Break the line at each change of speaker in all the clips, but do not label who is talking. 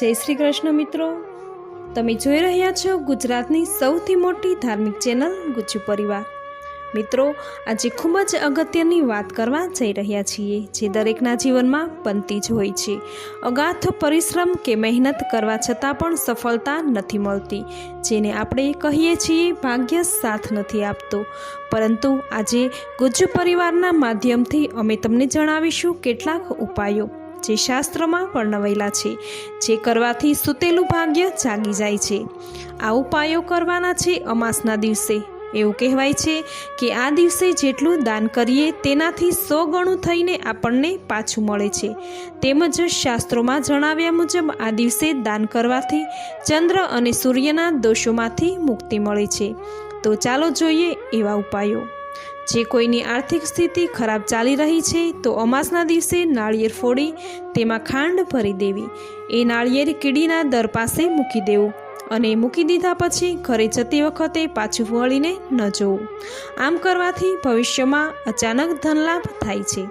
જય શ્રી કૃષ્ણ મિત્રો. તમે જોઈ રહ્યા છો ગુજરાતની સૌથી મોટી ધાર્મિક ચેનલ ગુજ્જુ પરિવાર. મિત્રો, આજે ખૂબ જ અગત્યની વાત કરવા જઈ રહ્યા છીએ, જે દરેકના જીવનમાં બનતી જ હોય છે. અગાથ પરિશ્રમ કે મહેનત કરવા છતાં પણ સફળતા નથી મળતી, જેને આપણે કહીએ છીએ ભાગ્ય સાથ નથી આપતો. પરંતુ આજે ગુજ્જુ પરિવારના માધ્યમથી અમે તમને જણાવીશું કેટલાક ઉપાયો. જે શાસ્ત્રમાં વર્ણવેલા છે, જે કરવાથી સુતેલું ભાગ્ય જાગી જાય છે. આ ઉપાયો કરવાના છે અમાસના દિવસે. એવું કહેવાય છે કે આ દિવસે જેટલું દાન કરીએ તેનાથી સો ગણું થઈને આપણને પાછું મળે છે. તેમજ શાસ્ત્રોમાં જણાવ્યા મુજબ આ દિવસે દાન કરવાથી ચંદ્ર અને સૂર્યના દોષોમાંથી મુક્તિ મળે છે. તો ચાલો જોઈએ એવા ઉપાયો. જે કોઈની આર્થિક સ્થિતિ ખરાબ ચાલી રહી છે, તો અમાસના દિવસે નાળિયેર ફોડી તેમાં ખાંડ ભરી દેવી. એ નાળિયેર કીડીના દર પાસે મૂકી દેવું અને મૂકી દીધા પછી ઘરે જતી વખતે પાછું વળીને ન જોવું. આમ કરવાથી ભવિષ્યમાં અચાનક ધનલાભ થાય છે.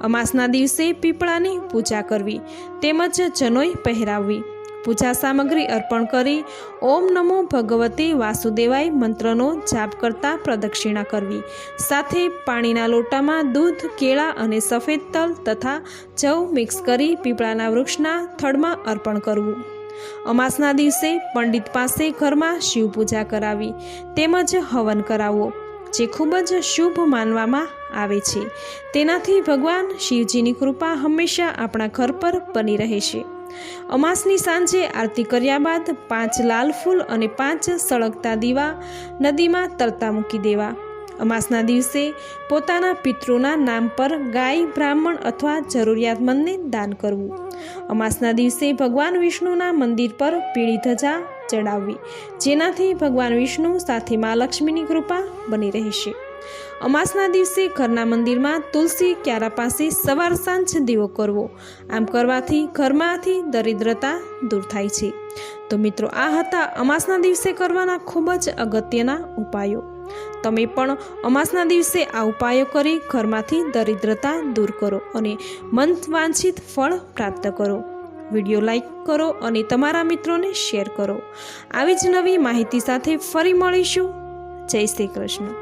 અમાસના દિવસે પીપળાની પૂજા કરવી તેમજ જનોઈ પહેરાવવી. પૂજા સામગ્રી અર્પણ કરી ઓમ નમો ભગવતે વાસુદેવાય મંત્રનો જાપ કરતા પ્રદક્ષિણા કરવી. સાથે પાણીના લોટામાં દૂધ, કેળા અને સફેદ તલ તથા જવ મિક્સ કરી પીપળાના વૃક્ષના થડમાં અર્પણ કરવું. અમાસના દિવસે પંડિત પાસે ઘરમાં શિવ પૂજા કરાવી તેમજ હવન કરાવવો, જે ખૂબ જ શુભ માનવામાં આવે છે. તેનાથી ભગવાન શિવજીની કૃપા હંમેશા આપણા ઘર પર બની રહેશે અમાસની સાંજે આરતી કર્યા બાદ પાંચ લાલ ફૂલ અને પાંચ સળગતા દીવા નદીમાં તરતા મૂકી દેવા. અમાસના દિવસે પોતાના પિતૃના નામ પર ગાય, બ્રાહ્મણ અથવા જરૂરિયાતમંદને દાન કરવું. અમાસના દિવસે ભગવાન વિષ્ણુના મંદિર પર પીળી ધજા ચડાવવી, જેનાથી ભગવાન વિષ્ણુ સાથે મા લક્ષ્મીની કૃપા બની રહેશે. અમાસના દિવસે ઘરના મંદિરમાં તુલસી ક્યારા પાસે સવાર સાંજ દીવો કરવો. આમ કરવાથી ઘરમાંથી દરિદ્રતા દૂર થાય છે. તો મિત્રો, આ હતા અમાસના દિવસે કરવાના ખૂબ જ અગત્યના ઉપાયો. તમે પણ અમાસના દિવસે આ ઉપાયો કરી ઘરમાંથી દરિદ્રતા દૂર કરો અને મન વાંછિત ફળ પ્રાપ્ત કરો. વીડિયો લાઈક કરો અને તમારા મિત્રોને શેર કરો. આવી જ નવી માહિતી સાથે ફરી મળીશું. જય શ્રી કૃષ્ણ.